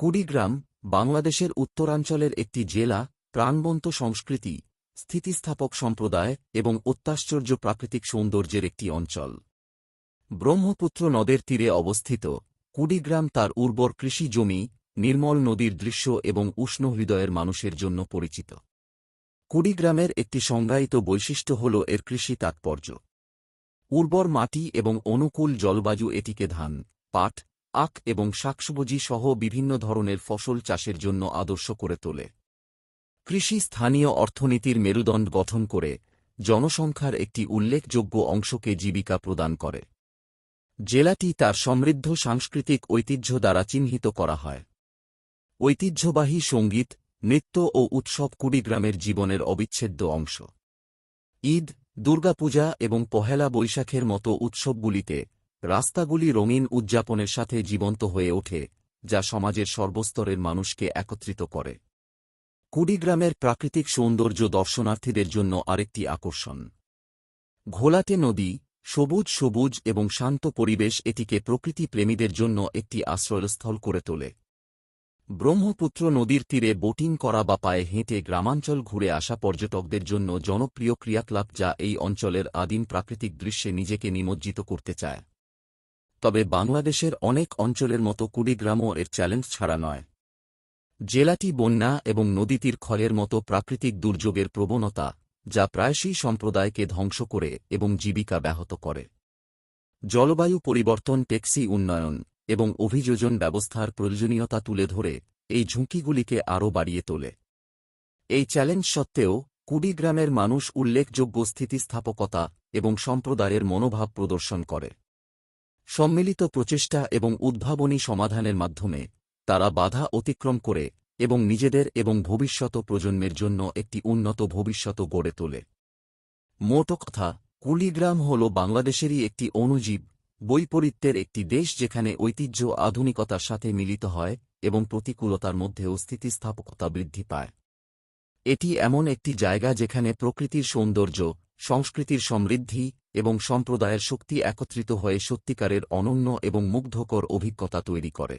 কুড়িগ্রাম, বাংলাদেশের উত্তরাঞ্চলের একটি জেলা, প্রাণবন্ত সংস্কৃতি, স্থিতিস্থাপক সম্প্রদায় এবং অত্যাশ্চর্য প্রাকৃতিক সৌন্দর্যের একটি অঞ্চল। ব্রহ্মপুত্র নদের তীরে অবস্থিত, কুড়িগ্রাম তার উর্বর কৃষি জমি, নির্মল নদীর দৃশ্য এবং উষ্ণ হৃদয়ের মানুষের জন্য পরিচিত। কুড়িগ্রামের একটি সংজ্ঞায়িত বৈশিষ্ট্য হল এর কৃষি তাৎপর্য। উর্বর মাটি এবং অনুকূল জলবায়ু এটিকে ধান, পাট আখ এবং শাকসবজি সহ বিভিন্ন ধরনের ফসল চাষের জন্য আদর্শ করে তোলে। কৃষি স্থানীয় অর্থনীতির মেরুদণ্ড গঠন করে জনসংখ্যার একটি উল্লেখযোগ্য অংশকে জীবিকা প্রদান করে। জেলাটি তার সমৃদ্ধ সাংস্কৃতিক ঐতিহ্য দ্বারা চিহ্নিত করা হয়। ঐতিহ্যবাহী সংগীত, নৃত্য ও উৎসব কুড়িগ্রামের জীবনের অবিচ্ছেদ্য অংশ। ঈদ, দুর্গাপূজা এবং পহেলা বৈশাখের মতো উৎসবগুলিতে রাস্তাগুলি রঙিন উদযাপনের সাথে জীবন্ত হয়ে ওঠে, যা সমাজের সর্বস্তরের মানুষকে একত্রিত করে। কুড়িগ্রামের প্রাকৃতিক সৌন্দর্য দর্শনার্থীদের জন্য আরেকটি আকর্ষণ। ঘোলাটে নদী, সবুজ সবুজ এবং শান্ত পরিবেশ এটিকে প্রকৃতি প্রেমীদের জন্য একটি আশ্রয়স্থল করে তোলে। ব্রহ্মপুত্র নদীর তীরে বোটিং করা বা পায়ে হেঁটে গ্রামাঞ্চল ঘুরে আসা পর্যটকদের জন্য জনপ্রিয় ক্রিয়াকলাপ যা এই অঞ্চলের আদিম প্রাকৃতিক দৃশ্যে নিজেকে নিমজ্জিত করতে চায়। তবে বাংলাদেশের অনেক অঞ্চলের মতো কুড়িগ্রামও এর চ্যালেঞ্জ ছাড়া নয়। জেলাটি বন্যা এবং নদীতীর ক্ষয়ের মতো প্রাকৃতিক দুর্যোগের প্রবণতা, যা প্রায়শই সম্প্রদায়কে ধ্বংস করে এবং জীবিকা ব্যাহত করে। জলবায়ু পরিবর্তন টেক্সি উন্নয়ন এবং অভিযোজন ব্যবস্থার প্রয়োজনীয়তা তুলে ধরে এই ঝুঁকিগুলিকে আরও বাড়িয়ে তোলে। এই চ্যালেঞ্জ সত্ত্বেও কুড়িগ্রামের মানুষ উল্লেখযোগ্য স্থিতিস্থাপকতা এবং সম্প্রদায়ের মনোভাব প্রদর্শন করে। সম্মিলিত প্রচেষ্টা এবং উদ্ভাবনী সমাধানের মাধ্যমে তারা বাধা অতিক্রম করে এবং নিজেদের এবং ভবিষ্যত প্রজন্মের জন্য একটি উন্নত ভবিষ্যৎ গড়ে তোলে। মোট কথা, কুলিগ্রাম হল বাংলাদেশেরই একটি অণুজীব, বৈপরীত্যের একটি দেশ যেখানে ঐতিহ্য আধুনিকতার সাথে মিলিত হয় এবং প্রতিকূলতার মধ্যেও স্থিতিস্থাপকতা বৃদ্ধি পায়। এটি এমন একটি জায়গা যেখানে প্রকৃতির সৌন্দর্য, সংস্কৃতির সমৃদ্ধি এবং সম্প্রদায়ের শক্তি একত্রিত হয়ে সত্যিকারের অনন্য এবং মুগ্ধকর অভিজ্ঞতা তৈরি করে।